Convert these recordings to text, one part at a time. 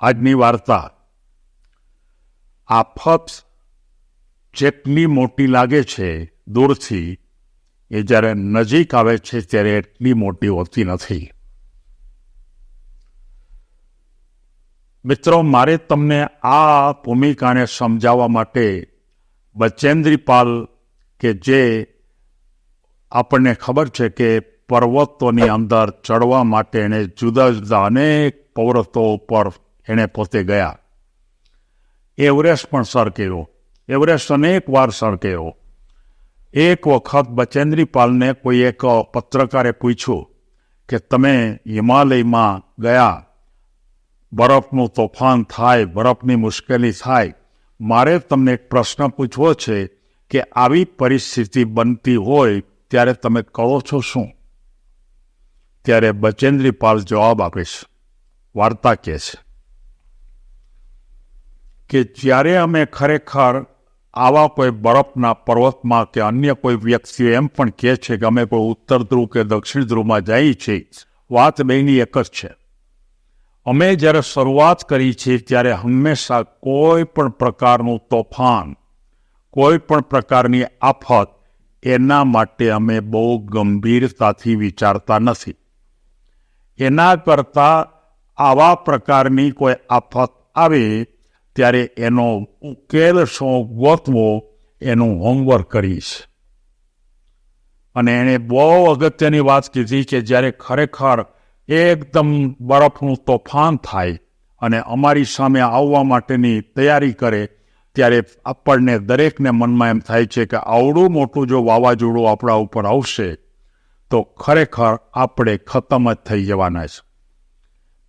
આજની વાર્તા. આફત જેટલી મોટી લાગે છે, દૂરથી. એ જ્યારે નજીક આવે છે, ત્યારે એટલી મોટી હોતી નથી. મિત્રો, મારે તમને આ ભૂમિકાને સમજાવવા માટે બચેન્દ્રીપાલ કે જે આપણને ખબર છે કે પર્વતોની અંદર ચડવા માટે એણે જુદા જુદા અનેક પર્વતો ઉપર એણે પોતે ગયા. એવરેસ્ટ પણ સર કર્યો એવરેસ્ટ અનેક વાર સર કર્યો એક વખત બચેન્દ્રીપાલને કોઈ એક પત્રકારે પૂછ્યું કે, તમે હિમાલયમાં ગયા? બરફનું તોફાન થાય, બરફની મુશ્કેલી થાય. મારે તમને એક પ્રશ્ન પૂછવો છે કે, આવી પરિસ્થિતિ બનતી હોય ત્યારે તમે કહો છો શું? ત્યારે બચેન્દ્રીપાલ જવાબ આપે છે. વાર્તા કહે છે. કે જ્યારે અમે ખરેખર આવા કોઈ બરફના પર્વતમાં કે અન્ય કોઈ વ્યક્તિઓ એમ પણ કહે છે કે અમે કોઈ ઉત્તર ધ્રુવ કે દક્ષિણ ધ્રુવમાં જઈએ છીએ વાત બેની એક જ છે. અમે જ્યારે શરૂઆત કરી છે ત્યારે હંમેશા કોઈ પણ પ્રકારનું તોફાન, કોઈ પણ પ્રકારની આફત એના માટે અમે બહુ ગંભીરતાથી વિચારતા નથી. એના કરતાં આવા પ્રકારની કોઈ આફત આવે ત્યારે એનો ઉકેલ શું ગોતવો એનું હોમવર્ક કરીશ. અને એણે બહુ અગત્યની વાત કીધી કે જ્યારે ખરેખર એકદમ બરફનું તોફાન થાય અને અમારી સામે આવવા માટેની તૈયારી કરે, ત્યારે આપણને દરેકને મનમાં એમ થાય છે કે આવડું મોટું જો વાવાઝોડું આપણા ઉપર આવશે, તો ખરેખર આપણે ખતમ જ થઈ જવાના છે.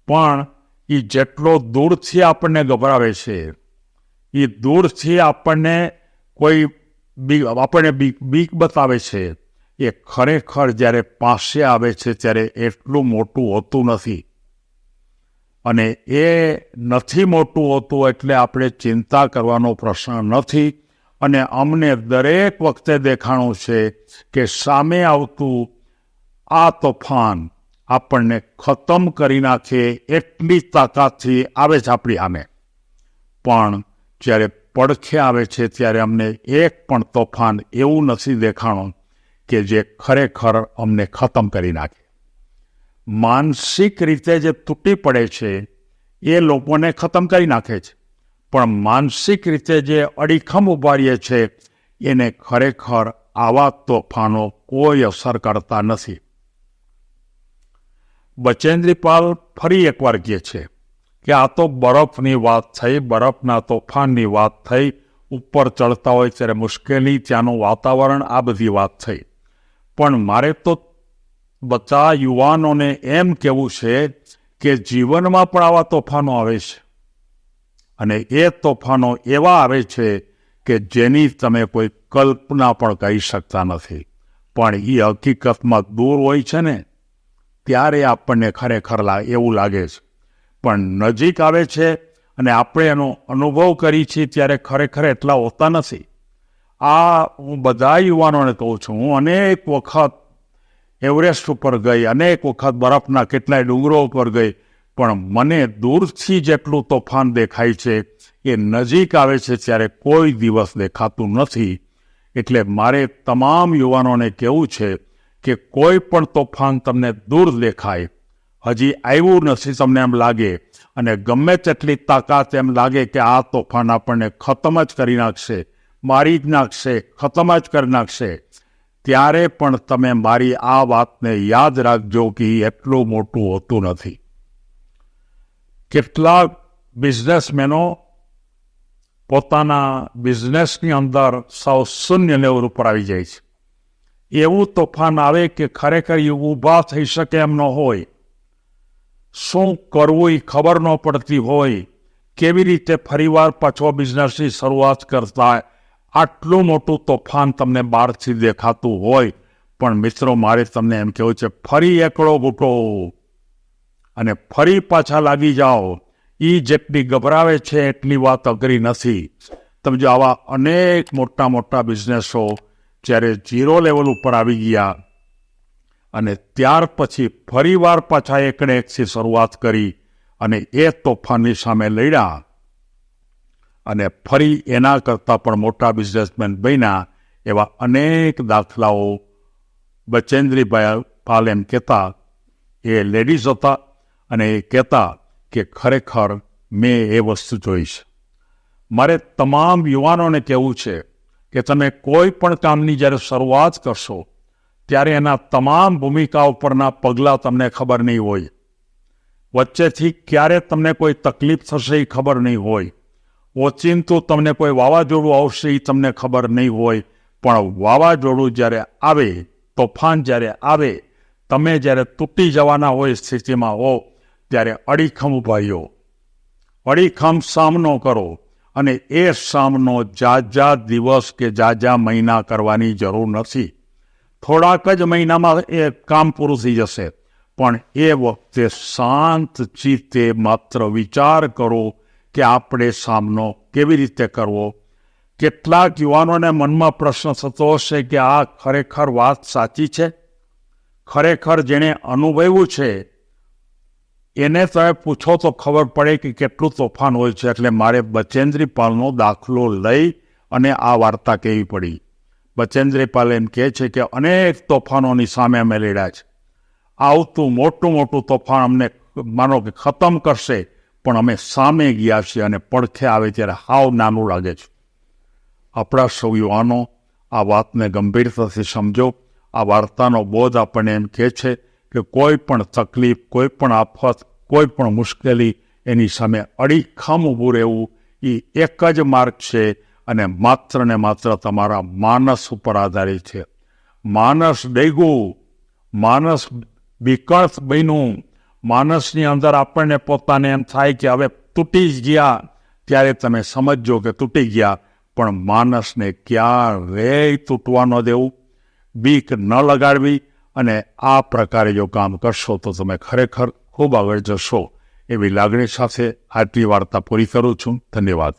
પણ એ જેટલો દૂરથી આપણને ગભરાવે છે એ દૂરથી આપણને કોઈ બીક આપણને બીક બીક બતાવે છે, એ ખરેખર જ્યારે પાસે આવે છે ત્યારે એટલું મોટું હોતું નથી. અને એ નથી મોટું હોતું એટલે આપણે ચિંતા કરવાનો પ્રશ્ન નથી. અને અમને દરેક વખતે દેખાણું છે કે સામે આવતું આ તોફાન આપણને ખતમ કરી નાખે એટલી તાકાતથી આવે છે આપણી સામે. પણ જ્યારે પડખે આવે છે, ત્યારે અમને એક પણ તોફાન એવું નથી દેખાણું કે જે ખરેખર અમને ખતમ કરી નાખે. માનસિક રીતે જે તૂટી પડે છે, એ લોકોને ખતમ કરી નાખે છે. પણ માનસિક રીતે જે અડીખમ ઉભારીએ છે, એને ખરેખર આવા તોફાનો કોઈ અસર કરતા નથી. બચેન્દ્રીપાલ ફરી એકવાર કહે છે કે આ તો બરફની વાત થઈ, બરફના તોફાનની વાત થઈ, ઉપર ચડતા હોય ત્યારે મુશ્કેલી, ત્યાંનું વાતાવરણ, આ બધી વાત થઈ. પણ મારે તો બધા યુવાનોને એમ કહેવું છે કે જીવનમાં પણ આવા તોફાનો આવે છે. અને એ તોફાનો એવા આવે છે કે જેની તમે કોઈ કલ્પના પણ કહી શકતા નથી. પણ એ હકીકતમાં દૂર હોય છે ને ત્યારે આપણને ખરેખર એવું લાગે છે. પણ નજીક આવે છે અને આપણે એનો અનુભવ કરી છીએ ત્યારે ખરેખર એટલા હોતા નથી. આ હું બધા યુવાનોને કહું છું, હું અનેક વખત એવરેસ્ટ ઉપર ગઈ, અનેક વખત બરફના કેટલાય ડુંગરો ઉપર ગઈ, પણ મને દૂરથી જેટલું તોફાન દેખાય છે એ નજીક આવે છે ત્યારે કોઈ દિવસ દેખાતું નથી. એટલે મારે તમામ યુવાનોને કહેવું છે કે કોઈ પણ તોફાન તમને દૂર દેખાય. હજી આવ્યું નથી તમને એમ લાગે. અને ગમે તેટલી તાકાત એમ લાગે કે આ તોફાન આપણને ખતમ જ કરી નાખશે. મારી જ નાખશે, ખતમ જ કરી નાખશે. ત્યારે પણ તમે મારી આ વાતને યાદ રાખજો કે એટલું મોટું હોતું નથી. કેટલાક બિઝનેસમેનો પોતાના બિઝનેસની અંદર સૌ શૂન્ય લેવલ ઉપર આવી જાય છે. એવું તોફાન આવે કે ખરેખર એ ઊભા થઈ શકે એમ ન હોય. શું કરવું એ ખબર ન પડતી હોય. કેવી રીતે ફરીવાર પાછો બિઝનેસની શરૂઆત કરતા આટલું મોટું તોફાન તમને બહારથી દેખાતું હોય. પણ મિત્રો, મારે તમને એમ કહેવું છે, ફરી એકડો ઘૂંટો અને ફરી પાછા લાગી જાઓ. એ જેટલી ગભરાવે છે એટલી વાત અઘરી નથી. તમે જો આવા અનેક મોટા મોટા બિઝનેસો જ્યારે ઝીરો લેવલ ઉપર આવી ગયા અને ત્યાર પછી ફરીવાર પાછા એકને એકથી શરૂઆત કરી અને એ તોફાનની સામે લડ્યા અને ફરી એના કરતાં પણ મોટા બિઝનેસમેન બન્યા એવા અનેક દાખલાઓ બચેન્દ્રીભાઈ પાલ એમ કહેતા. એ લેડીઝ હતા અને એ કહેતા કે ખરેખર મેં એ વસ્તુ જોઈ છે. મારે તમામ યુવાનોને કહેવું છે કે તમે કોઈ પણ કામની જ્યારે શરૂઆત કરશો, ત્યારે એના તમામ ભૂમિકા ઉપરના પગલાં તમને ખબર નહીં હોય. વચ્ચેથી ક્યારે તમને કોઈ તકલીફ થશે એ ખબર નહીં હોય. ઓચિંતું તમને કોઈ વાવાઝોડું આવશે એ તમને ખબર નહીં હોય. પણ વાવાઝોડું જ્યારે આવે, તોફાન જ્યારે આવે, તમે જ્યારે તૂટી જવાના હોય સ્થિતિમાં હો, ત્યારે અડીખમ ઉભાઈઓ અડીખમ સામનો કરો. અને એ સામનો જાજા દિવસ કે જાજા મહિના કરવાની જરૂર નથી. થોડાક જ મહિનામાં એ કામ પૂરું થઈ જશે. પણ એ વખતે શાંત ચિત્તે માત્ર વિચાર કરો કે આપણે સામનો કેવી રીતે કરવો. કેટલાક યુવાનોને મનમાં પ્રશ્ન થતો હશે કે આ ખરેખર વાત સાચી છે? ખરેખર જેણે અનુભવ્યું છે એને તમે પૂછો તો ખબર પડે કે કેટલું તોફાન હોય છે એટલે મારે બચેન્દ્રી પાલનો દાખલો લઈ અને આ વાર્તા કહેવી પડી. બચેન્દ્રી પાલ એમ કહે છે કે અનેક તોફાનોની સામે અમે લડ્યા છે. આવતું મોટું મોટું તોફાન અમને માનો કે ખતમ કરશે, પણ અમે સામે ગયા છીએ અને પડખે આવે ત્યારે હાવ નાનું લાગે છે. આપણા સૌ યુવાનો, આ વાતને ગંભીરતાથી સમજો. આ વાર્તાનો બોધ આપણને એમ કહે છે કે કોઈ પણ તકલીફ, કોઈ પણ આફત, કોઈ પણ મુશ્કેલી એની સામે અડીખમ ઊભું રહેવું, એ એક જ માર્ગ છે અને માત્ર ને માત્ર તમારા માનસ ઉપર આધારિત છે. માનસ ડેગું, માનસ વિકલ્પ બન્યું, માનસની અંદર આપણને પોતાને એમ થાય કે હવે તૂટી જ ગયા, ત્યારે તમે સમજો કે તૂટી ગયા, પણ માનસને ક્યારેય તૂટવા ન દેવું. બીક ન લગાડવી અને આ પ્રકારે જો કામ કરશો તો તમે ખરેખર ખૂબ આગળ જશો એવી લાગણી સાથે આજની વાર્તા પૂરી કરું છું. ધન્યવાદ.